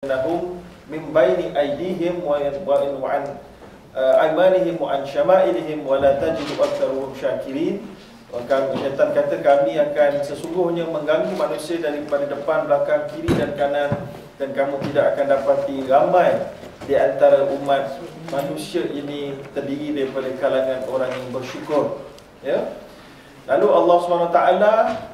annahum min baini aydihim wa wa an aymanihim wa an syama'ilihim wa la tajidu aktharuhum syakirin. Maka syaitan kata kami akan sesungguhnya mengganggu manusia daripada depan, belakang, kiri dan kanan. Dan kamu tidak akan dapati ramai di antara umat manusia ini terdiri daripada kalangan orang yang bersyukur. Ya Lalu Allah SWT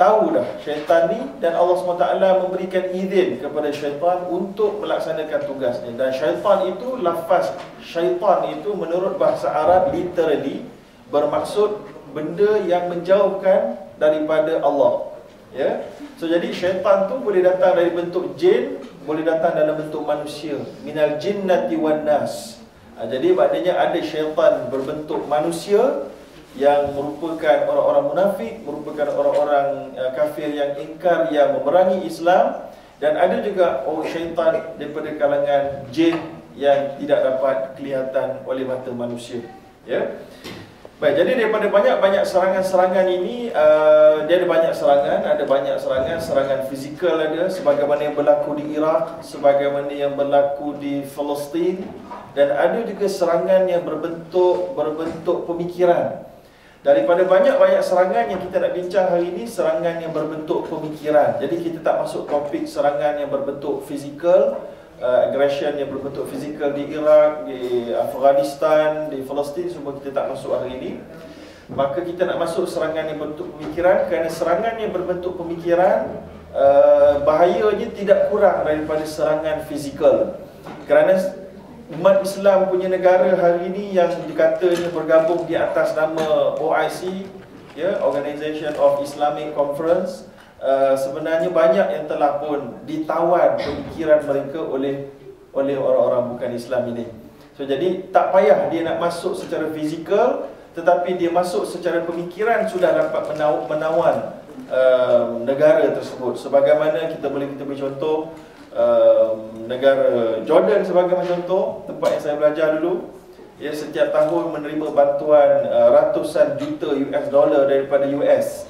tahu dah syaitan ni dan Allah SWT memberikan izin kepada syaitan untuk melaksanakan tugasnya. Dan syaitan itu, lafaz syaitan itu menurut bahasa Arab literally bermaksud benda yang menjauhkan daripada Allah. Ya. So jadi syaitan tu boleh datang dari bentuk jin, boleh datang dalam bentuk manusia. Minal jinnati wan nas. Ha, jadi maknanya ada syaitan berbentuk manusia yang merupakan orang-orang munafik, merupakan orang-orang uh, kafir yang ingkar yang memerangi Islam dan ada juga orang syaitan daripada kalangan jin yang tidak dapat kelihatan oleh mata manusia. Ya. Baik, jadi daripada banyak-banyak serangan-serangan ini uh, dia ada banyak serangan, ada banyak serangan, serangan fizikal ada sebagaimana yang berlaku di Iraq, sebagaimana yang berlaku di Palestin dan ada juga serangan yang berbentuk berbentuk pemikiran Daripada banyak-banyak serangan yang kita nak bincang hari ini Serangan yang berbentuk pemikiran. Jadi kita tak masuk topik serangan yang berbentuk fizikal uh, Aggression yang berbentuk fizikal di Iraq Di Afghanistan, di Palestin Semua kita tak masuk hari ini. Maka kita nak masuk serangan yang berbentuk pemikiran. Kerana serangan yang berbentuk pemikiran uh, Bahayanya tidak kurang daripada serangan fizikal. Kerana umat Islam punya negara hari ini yang dikatanya bergabung di atas nama OIC ya Organization of Islamic Conference uh, sebenarnya banyak yang telah pun ditawan pemikiran mereka oleh oleh orang-orang bukan Islam ini. So jadi tak payah dia nak masuk secara fizikal tetapi dia masuk secara pemikiran sudah dapat menawan, uh, negara tersebut. Sebagaimana kita boleh kita beri contoh um, negara Jordan sebagai contoh tempat yang saya belajar dulu. Ia setiap tahun menerima bantuan uh, ratusan juta US dollar daripada US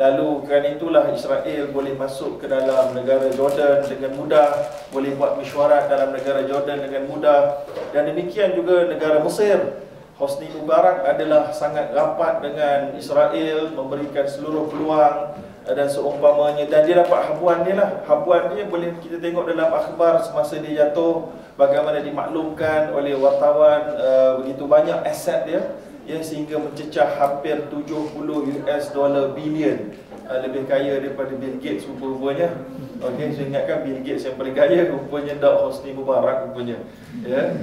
lalu kerana itulah Israel boleh masuk ke dalam negara Jordan dengan mudah boleh buat mesyuarat dalam negara Jordan dengan mudah. Dan demikian juga negara Mesir Hosni Mubarak adalah sangat rapat dengan Israel memberikan seluruh peluang dan seumpamanya. Dan dia dapat habuan dia lah. Habuan dia boleh kita tengok dalam akhbar semasa dia jatuh bagaimana dimaklumkan oleh wartawan uh, begitu banyak aset dia yang sehingga mencecah hampir 70 US dollar bilion uh, lebih kaya daripada Bill Gates rupa-rupanya. Okey saya ingatkan Bill Gates yang paling kaya rupanya Daud Hosni Mubarak rupanya. Ya.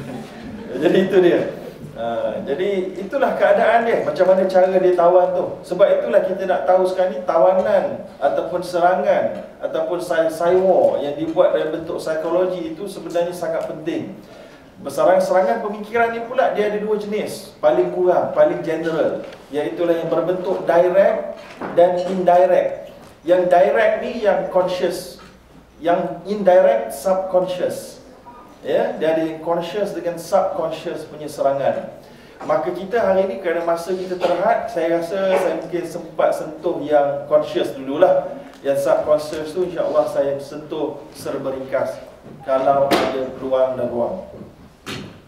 Jadi itu dia Ha, jadi itulah keadaan dia. Macam mana cara dia tawan tu. Sebab itulah kita nak tahu sekarang ni Tawanan ataupun serangan Ataupun cyber yang dibuat dalam bentuk psikologi itu sebenarnya sangat penting. Serangan-serangan pemikiran ni pula dia ada dua jenis. Paling kurang, paling general. Iaitulah yang berbentuk direct dan indirect. Yang direct ni yang conscious. Yang indirect subconscious ya dia ada conscious dengan subconscious punya serangan. Maka kita hari ini kerana masa kita terhad saya rasa saya mungkin sempat sentuh yang conscious dululah. Yang subconscious tu insyaallah saya sentuh serba ringkas. Kalau ada peluang dan ruang.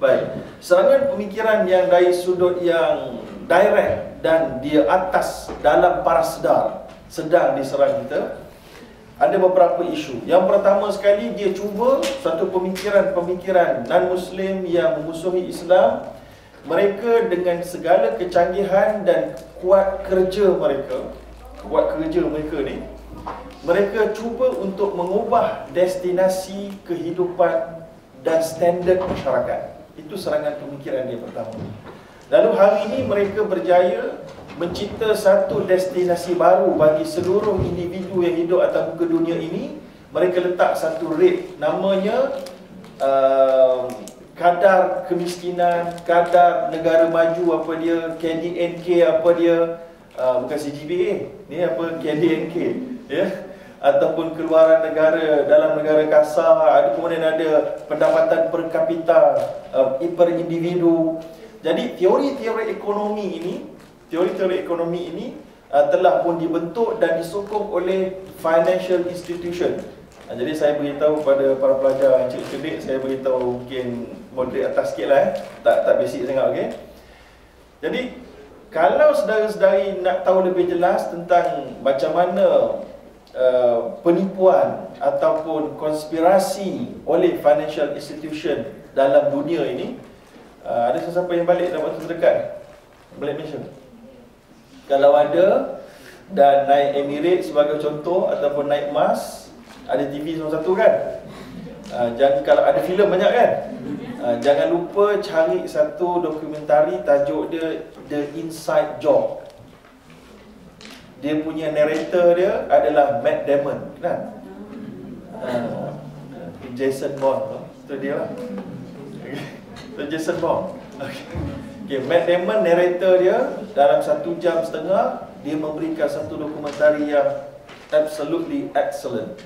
Baik. Serangan pemikiran yang dari sudut yang direct dan di atas dalam para sedar sedang diserang kita ada beberapa isu. Yang pertama sekali dia cuba satu pemikiran-pemikiran non-muslim yang memusuhi Islam mereka dengan segala kecanggihan dan kuat kerja mereka, kuat kerja mereka ni mereka cuba untuk mengubah destinasi kehidupan dan standard masyarakat. Itu serangan pemikiran dia pertama. Lalu hari ini mereka berjaya mencipta satu destinasi baru bagi seluruh individu yang hidup atas muka dunia ini mereka letak satu rate namanya uh, kadar kemiskinan kadar negara maju apa dia KDNK apa dia uh, bukan CGPA ni apa KDNK ya yeah? ataupun keluaran negara dalam negara kasar ada kemudian ada pendapatan per kapita uh, per individu jadi teori-teori ekonomi ini teori-teori ekonomi ini uh, telah pun dibentuk dan disokong oleh financial institution Ha, jadi saya beritahu kepada para pelajar yang cerdik saya beritahu mungkin moderate atas sikit lah eh. Tak, tak basic sangat, okey. Jadi, kalau saudara-saudari nak tahu lebih jelas tentang macam mana uh, penipuan ataupun konspirasi oleh financial institution dalam dunia ini, uh, ada sesiapa yang balik dalam waktu terdekat? Balik Malaysia? Kalau ada, dan naik Emirates sebagai contoh ataupun naik Mars ada TV nombor satu kan? Uh, jangan kalau ada filem banyak kan? Uh, jangan lupa cari satu dokumentari tajuk dia The Inside Job. Dia punya narrator dia adalah Matt Damon kan? Uh, Jason Bond tu dia lah. Jason Bond okay. Okay. Matt Damon narrator dia dalam satu jam setengah dia memberikan satu dokumentari yang absolutely excellent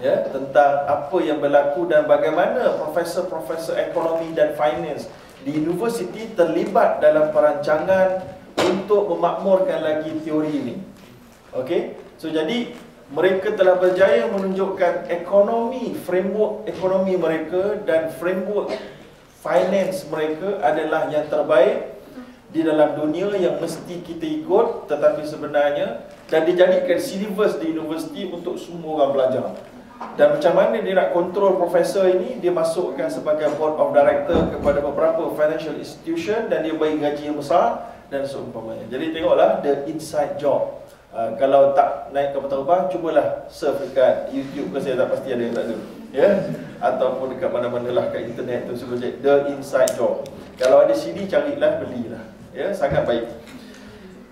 ya tentang apa yang berlaku dan bagaimana profesor-profesor ekonomi dan finance di universiti terlibat dalam perancangan untuk memakmurkan lagi teori ini. Okey. So jadi mereka telah berjaya menunjukkan ekonomi framework ekonomi mereka dan framework finance mereka adalah yang terbaik di dalam dunia yang mesti kita ikut tetapi sebenarnya dan dijadikan syllabus di universiti untuk semua orang belajar. Dan macam mana dia nak kontrol profesor ini Dia masukkan sebagai board of director Kepada beberapa financial institution Dan dia bagi gaji yang besar Dan seumpamanya. Jadi tengoklah the inside job. Uh, Kalau tak naik kapal terbang Cubalah surf dekat YouTube ke Saya tak pasti ada yang tak ada. Ya Ataupun dekat mana-mana lah kat internet tu cek the inside job Kalau ada CD carilah belilah Ya sangat baik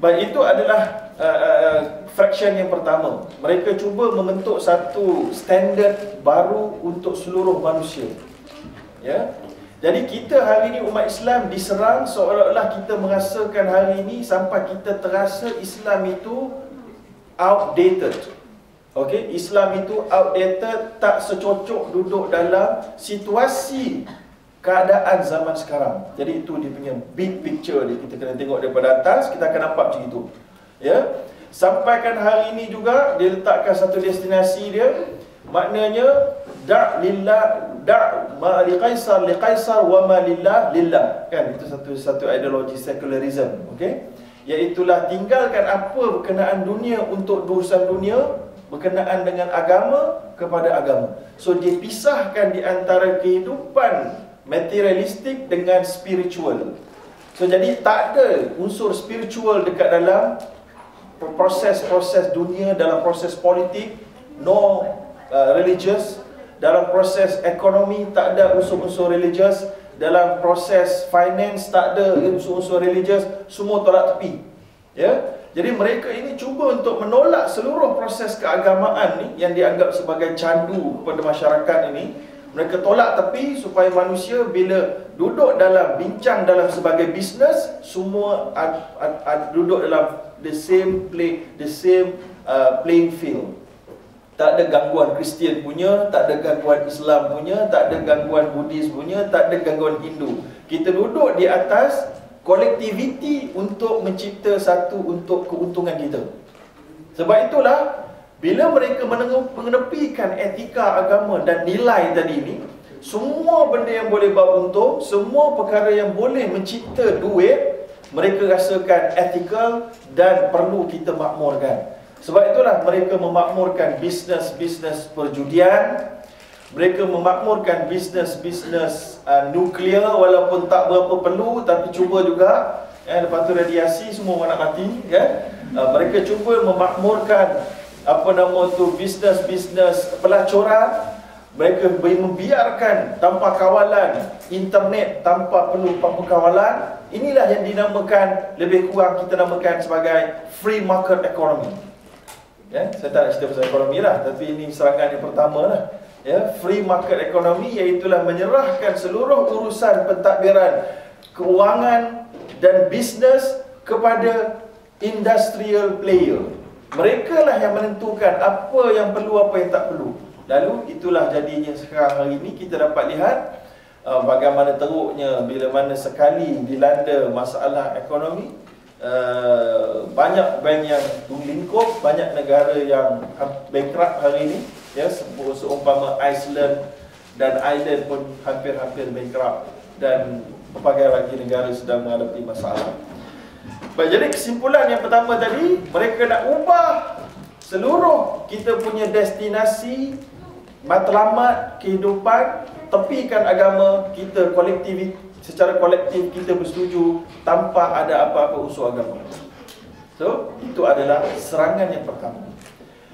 Baik itu adalah uh, uh, fraction yang pertama. Mereka cuba membentuk satu standard baru untuk seluruh manusia. Ya. Jadi kita hari ini umat Islam diserang seolah-olah kita merasakan hari ini sampai kita terasa Islam itu outdated. Okey, Islam itu outdated, tak secocok duduk dalam situasi keadaan zaman sekarang. Jadi itu dia punya big picture dia. Kita kena tengok daripada atas, kita akan nampak macam itu. Ya. Sampaikan hari ini juga dia letakkan satu destinasi dia maknanya da' lillah da' ma li qaisar li qaisar wa ma lillah lillah kan itu satu satu ideologi secularism okey iaitulah tinggalkan apa berkenaan dunia untuk urusan dunia berkenaan dengan agama kepada agama. So dia pisahkan di antara kehidupan materialistik dengan spiritual. So jadi tak ada unsur spiritual dekat dalam proses-proses dunia dalam proses politik no uh, religious. Dalam proses ekonomi tak ada unsur-unsur religious. Dalam proses finance tak ada unsur-unsur religious. Semua tolak tepi. Ya jadi mereka ini cuba untuk menolak seluruh proses keagamaan ni yang dianggap sebagai candu kepada masyarakat ini mereka tolak tepi supaya manusia bila duduk dalam bincang dalam sebagai bisnes semua ad, ad, ad, duduk dalam the same play the same uh, playing field. Tak ada gangguan Kristian punya, tak ada gangguan Islam punya, tak ada gangguan Buddhis punya, tak ada gangguan Hindu. Kita duduk di atas kolektiviti untuk mencipta satu untuk keuntungan kita. Sebab itulah bila mereka mengenepikan etika agama dan nilai tadi ini, semua benda yang boleh bawa untung, semua perkara yang boleh mencipta duit, mereka rasakan ethical dan perlu kita makmurkan. Sebab itulah mereka memakmurkan bisnes-bisnes perjudian, mereka memakmurkan bisnes-bisnes uh, nuklear walaupun tak berapa perlu tapi cuba juga. Ya, lepas tu radiasi semua orang nak mati ya. Uh, mereka cuba memakmurkan apa nama tu bisnes-bisnes pelacuran. Mereka membiarkan tanpa kawalan internet tanpa perlu tanpa kawalan. Inilah yang dinamakan lebih kurang kita namakan sebagai free market economy. Ya saya tak nak cerita pasal ekonomi lah tapi ini serangan yang pertama lah ya free market economy iaitu menyerahkan seluruh urusan pentadbiran keuangan dan bisnes kepada industrial player. Mereka lah yang menentukan apa yang perlu apa yang tak perlu. Lalu itulah jadinya sekarang hari ini kita dapat lihat uh, bagaimana teruknya bila mana sekali dilanda masalah ekonomi uh, banyak bank yang lingkup, banyak negara yang bankrupt hari ini ya seumpama Iceland dan Ireland pun hampir-hampir bankrupt dan berbagai lagi negara sedang menghadapi masalah. Baik, jadi kesimpulan yang pertama tadi, mereka nak ubah seluruh kita punya destinasi matlamat kehidupan tepikan agama kita kolektif secara kolektif kita bersetuju tanpa ada apa-apa unsur agama. So, itu adalah serangan yang pertama.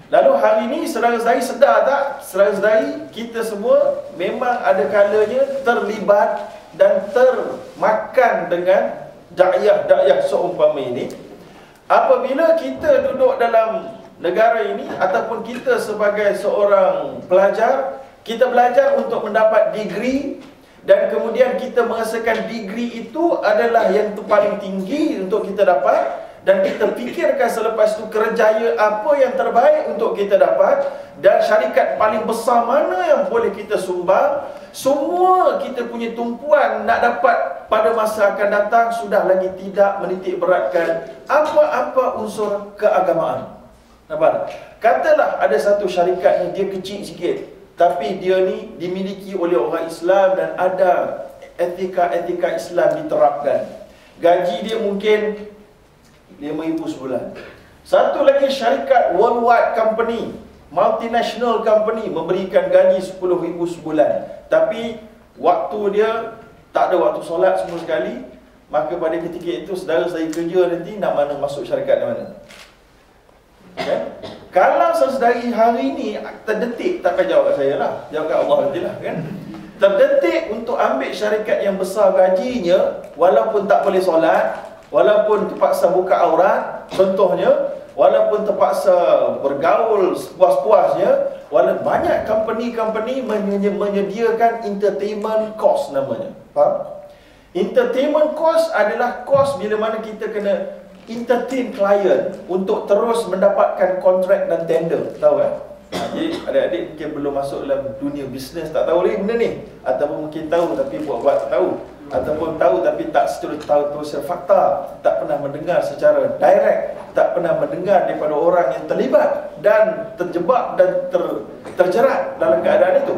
Lalu hari ini saudara sedari sedar tak? Saudara sedari kita semua memang ada kalanya terlibat dan termakan dengan dakyah-dakyah seumpama ini. Apabila kita duduk dalam negara ini ataupun kita sebagai seorang pelajar, kita belajar untuk mendapat degree dan kemudian kita merasakan degree itu adalah yang paling tinggi untuk kita dapat dan kita fikirkan selepas itu kerjaya apa yang terbaik untuk kita dapat. Dan syarikat paling besar mana yang boleh kita sumbang? Semua kita punya tumpuan nak dapat pada masa akan datang sudah lagi tidak menitik beratkan apa-apa unsur keagamaan. Nampak katalah ada satu syarikat ni dia kecil sikit. Tapi dia ni dimiliki oleh orang Islam dan ada etika-etika Islam diterapkan. Gaji dia mungkin RM5,000 sebulan. Satu lagi syarikat worldwide company, multinational company memberikan gaji RM10,000 sebulan. Tapi waktu dia tak ada waktu solat semua sekali, maka pada ketika itu saudara saya kerja nanti nak mana masuk syarikat mana. Okay? Kalau sesedari hari ini terdetik takkan jawab kat saya lah. Jawab kat Allah nanti lah kan. Terdetik untuk ambil syarikat yang besar gajinya walaupun tak boleh solat, Walaupun terpaksa buka aurat Contohnya Walaupun terpaksa bergaul sepuas-puasnya Walaupun banyak company-company menyediakan entertainment cost namanya Faham? Entertainment cost adalah cost bila mana kita kena entertain client Untuk terus mendapatkan kontrak dan tender Tahu kan? Jadi adik-adik mungkin belum masuk dalam dunia bisnes tak tahu lagi benda ni Ataupun mungkin tahu tapi buat-buat tak tahu ataupun tahu tapi tak secara tahu terus fakta tak pernah mendengar secara direct tak pernah mendengar daripada orang yang terlibat dan terjebak dan ter, terjerat dalam keadaan itu.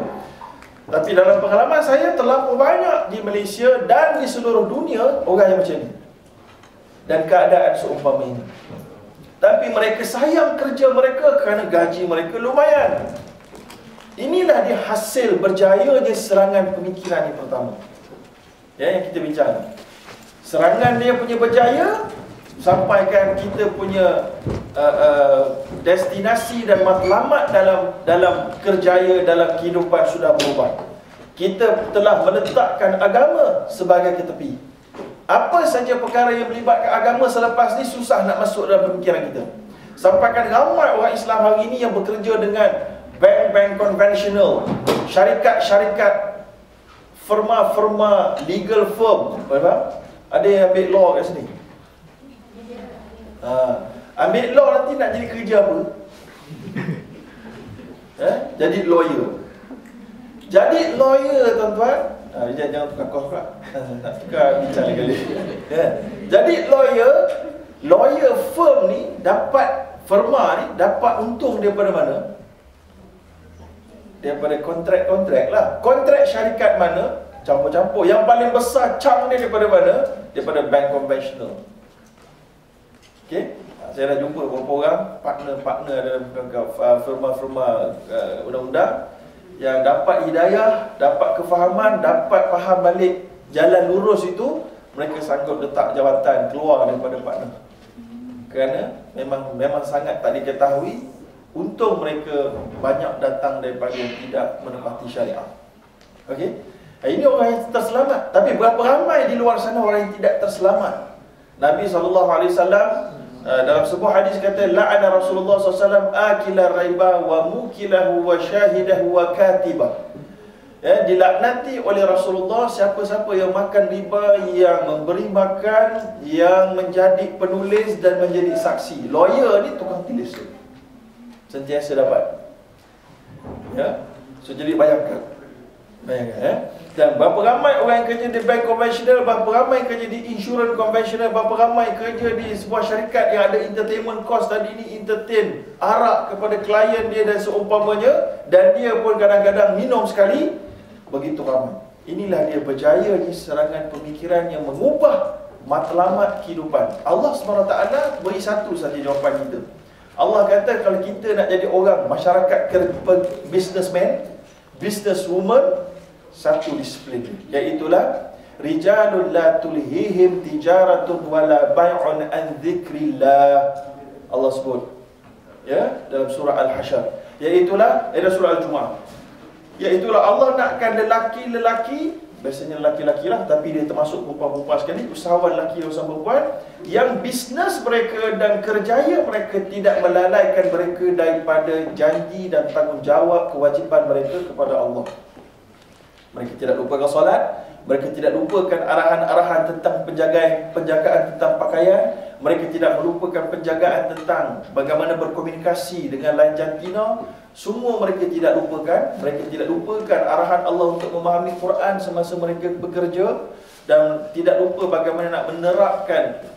Tapi dalam pengalaman saya terlalu banyak di Malaysia dan di seluruh dunia orang yang macam ni. Dan keadaan seumpama ini tapi mereka sayang kerja mereka kerana gaji mereka lumayan. Inilah dia hasil berjayanya serangan pemikiran yang pertama ya, yang kita bincang. Serangan dia punya berjaya sampaikan kita punya uh, uh, destinasi dan matlamat dalam dalam kerjaya dalam kehidupan sudah berubah. Kita telah meletakkan agama sebagai ketepi apa saja perkara yang melibatkan agama selepas ni susah nak masuk dalam pemikiran kita. Sampaikan ramai orang Islam hari ini yang bekerja dengan bank-bank konvensional syarikat-syarikat firma-firma legal firm apa? Ada yang ambil law kat sini ha. Ambil law nanti nak jadi kerja apa? eh? Jadi lawyer Jadi lawyer tuan-tuan ha, Jangan, jangan tukar kos pula Nak tukar bincang lagi ya. Jadi lawyer Lawyer firm ni dapat Firma ni dapat untung daripada mana? Daripada kontrak-kontrak lah. Kontrak syarikat mana? Campur-campur. Yang paling besar cang ni daripada mana? Daripada bank konvensional. Okay? Saya dah jumpa beberapa orang partner-partner dalam firma-firma uh, undang-undang yang dapat hidayah, dapat kefahaman, dapat faham balik jalan lurus itu, mereka sanggup letak jawatan keluar daripada partner. Kerana memang memang sangat tak diketahui Untung mereka banyak datang daripada tidak menepati syariah. Okey? Ini orang yang terselamat. Tapi berapa ramai di luar sana orang yang tidak terselamat? Nabi SAW uh, dalam sebuah hadis kata la'ana Rasulullah SAW akila raiba wa mukilahu wa syahidahu wa katibah. Ya, dilaknati oleh Rasulullah siapa-siapa yang makan riba, yang memberi makan, yang menjadi penulis dan menjadi saksi. Lawyer ni tukang tulis sentiasa dapat. Ya. So jadi bayangkan. Bayangkan eh? Dan berapa ramai orang yang kerja di bank konvensional Berapa ramai kerja di insurans konvensional Berapa ramai kerja di sebuah syarikat Yang ada entertainment cost tadi ni Entertain, arak kepada klien dia dan seumpamanya Dan dia pun kadang-kadang minum sekali Begitu ramai Inilah dia berjaya ni serangan pemikiran yang mengubah matlamat kehidupan Allah SWT beri satu saja jawapan kita Allah kata kalau kita nak jadi orang masyarakat businessman businesswoman satu disiplin iaitulah rijalul la tulhihim tijaratun wala bai'un an dzikrillah Allah sebut ya dalam surah al-hasyr. Iaitulah dalam surah al-jumuah. Iaitulah Allah nakkan lelaki-lelaki biasanya lelaki-lelaki lah tapi dia termasuk perempuan-perempuan sekali. Usahawan lelaki dan usahawan perempuan yang bisnes mereka dan kerjaya mereka tidak melalaikan mereka daripada janji dan tanggungjawab kewajipan mereka kepada Allah. Mereka tidak lupakan solat mereka tidak lupakan arahan-arahan tentang penjagaan penjagaan tentang pakaian mereka tidak melupakan penjagaan tentang bagaimana berkomunikasi dengan lain jantina semua mereka tidak lupakan Mereka tidak lupakan arahan Allah untuk memahami Quran semasa mereka bekerja Dan tidak lupa bagaimana nak menerapkan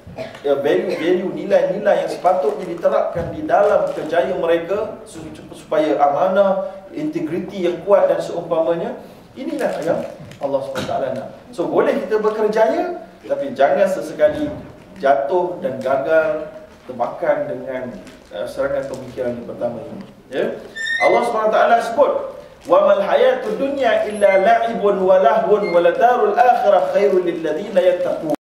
ya, Value-value, nilai-nilai yang sepatutnya diterapkan di dalam kerjaya mereka Supaya amanah, integriti yang kuat dan seumpamanya Inilah yang Allah SWT nak So boleh kita bekerjaya Tapi jangan sesekali jatuh dan gagal Termakan dengan uh, serangan pemikiran yang pertama ini Ya yeah? Allah SWT sebut wa mal hayatud dunya illa la'ibun wa lahwun wa ladarul akhirah